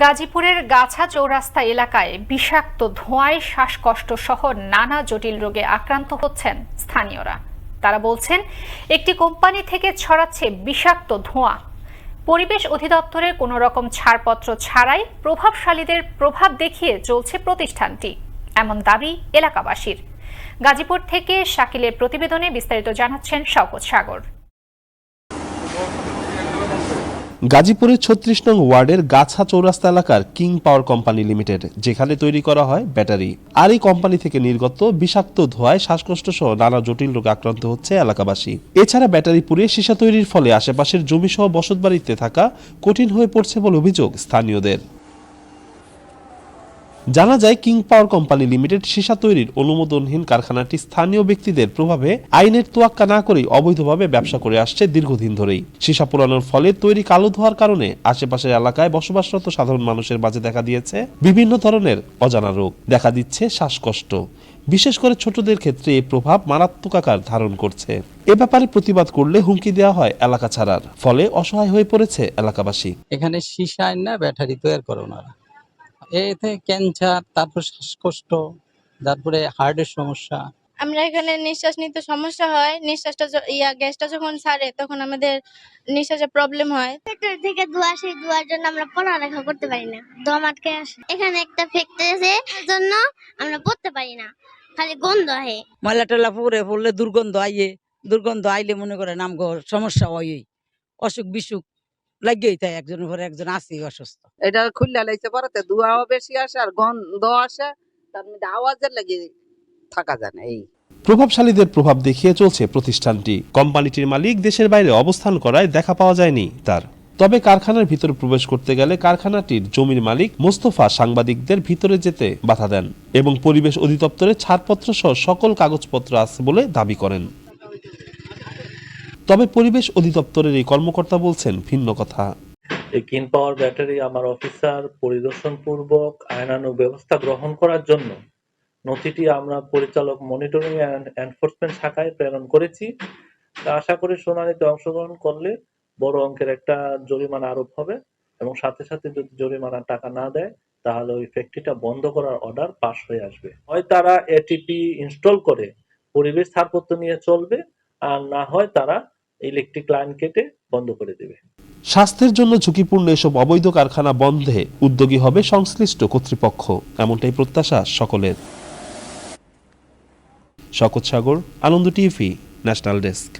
গাজীপুরের গাছা চৌরাস্তা এলাকায় বিষাক্ত ধোঁয়ায় শ্বাসকষ্ট সহ নানা জটিল রোগে আক্রান্ত হচ্ছেন স্থানীয়রা। তারা বলছেন, একটি কোম্পানি থেকে ছড়াচ্ছে বিষাক্ত ধোঁয়া। পরিবেশ অধিদপ্তরের কোনো রকম ছাড়পত্র ছাড়াই প্রভাবশালীদের প্রভাব দেখিয়ে চলছে প্রতিষ্ঠানটি, এমন দাবি এলাকাবাসীর। গাজীপুর থেকে শাকিলের প্রতিবেদনে বিস্তারিত জানাচ্ছেন শওকত সাগর। গাজীপুরের ছত্রিশ নং ওয়ার্ডের গাছা চৌরাস্তা এলাকার কিং পাওয়ার কোম্পানি লিমিটেড, যেখানে তৈরি করা হয় ব্যাটারি। আর এই কোম্পানি থেকে নির্গত বিষাক্ত ধোঁয়ায় শ্বাসকষ্ট সহ নানা জটিল রোগে আক্রান্ত হচ্ছে এলাকাবাসী। এছাড়া ব্যাটারি পুড়ে সীসা তৈরির ফলে আশেপাশের জমি সহ বসতবাড়িতে থাকা কঠিন হয়ে পড়ছে বলে অভিযোগ স্থানীয়দের। জানা যায়, কিং পাওয়ার কোম্পানি লিমিটেড সীসা তৈরির অনুমোদনহীন কারখানাটি স্থানীয় ব্যক্তিদের প্রভাবে আইনের তোয়াক্কা না করেই অবৈধভাবে ব্যবসা করে আসছে দীর্ঘদিন ধরেই। সীসা পোড়ানোর ফলে তৈরি কালো ধোয়ার কারণে আশেপাশের এলাকায় বসবাসরত সাধারণ মানুষের মাঝে দেখা দিয়েছে বিভিন্ন ধরনের অজানা রোগ। দেখা দিচ্ছে শ্বাসকষ্ট। বিশেষ করে ছোটদের ক্ষেত্রে এই প্রভাব মারাত্মক আকার ধারণ করছে। এ ব্যাপারে প্রতিবাদ করলে হুমকি দেওয়া হয় এলাকা ছাড়ার। ফলে অসহায় হয়ে পড়েছে এলাকাবাসী। এখানে সীসা না, ব্যাটারি তৈরি করে ওনারা। এতে ক্যান্সার তারপর শ্বাসকষ্ট তারপরে হার্টের সমস্যা। আমরা এখানে নিঃশ্বাস নিতে সমস্যা হয়। নিঃশ্বাসটা ইয়া গ্যাসটা যখন ছাড়ে তখন আমাদের নিঃশ্বাসে প্রবলেম হয়। ফ্যাক্টরি থেকে ধোয়া সেই ধোয়ার জন্য আমরা পড়ালেখা করতে পারি না। দম আটকে আসে। এখানে একটা ফ্যাক্টরি আছে জন্য আমরা পড়তে পারি না। খালি গন্ধ আহে। ময়লা টলা পুরে পড়লে দুর্গন্ধ আইয়ে। দুর্গন্ধ আইলে মনে করে নাম সমস্যা হয় অসুখ বিসুখ লাগিয়েই তাই একজনের পরে একজন আসি অসুস্থ। এটা খুললে লাইতে পারতে ধোঁয়াও বেশি আসে আর গন্ধ আসে তার মধ্যে আওয়াজের লাগে থাকা যায় না এই। প্রভাবশালীদের প্রভাব দেখিয়ে চলছে প্রতিষ্ঠানটি। কোম্পানিটির মালিক দেশের বাইরে অবস্থান করায় দেখা পাওয়া যায়নি তার। তবে কারখানার ভিতরে প্রবেশ করতে গেলে কারখানাটির জমির মালিক মোস্তফা সাংবাদিকদের ভিতরে যেতে বাধা দেন এবং পরিবেশ অধিদপ্তরের ছাড়পত্র সহ সকল কাগজপত্র আছে বলে দাবি করেন। তবে পরিবেশ অধিদপ্তরের এই কর্মকর্তা বলছেন ভিন্ন কথা। এই কিন পাওয়ার ব্যাটারি আমার অফিসার পরিদর্শন পূর্বক আইনানুগ ব্যবস্থা গ্রহণ করার জন্য নথিটি আমরা পরিচালক মনিটরিং অ্যান্ড এনফোর্সমেন্ট শাখায় প্রেরণ করেছি। তা আশা করি শুনানিতে অংশগ্রহণ করলে বড় অঙ্কের একটা জরিমানা আরোপ হবে এবং সাথে সাথে যদি জরিমানার টাকা না দেয়, তাহলে ওই ফ্যাক্টরিটা বন্ধ করার অর্ডার পাস হয়ে আসবে। হয় তারা এটিপি ইনস্টল করে পরিবেশ ছাড়পত্র নিয়ে চলবে আর না হয় তারা ইলেকট্রিক লাইন কেটে বন্ধ করে দেবে। স্বাস্থ্যের জন্য ঝুঁকিপূর্ণ এসব অবৈধ কারখানা বন্ধে উদ্যোগী হবে সংশ্লিষ্ট কর্তৃপক্ষ, এমনটাই প্রত্যাশা সকলের। শকত Sagar, Ananda TV, national desk.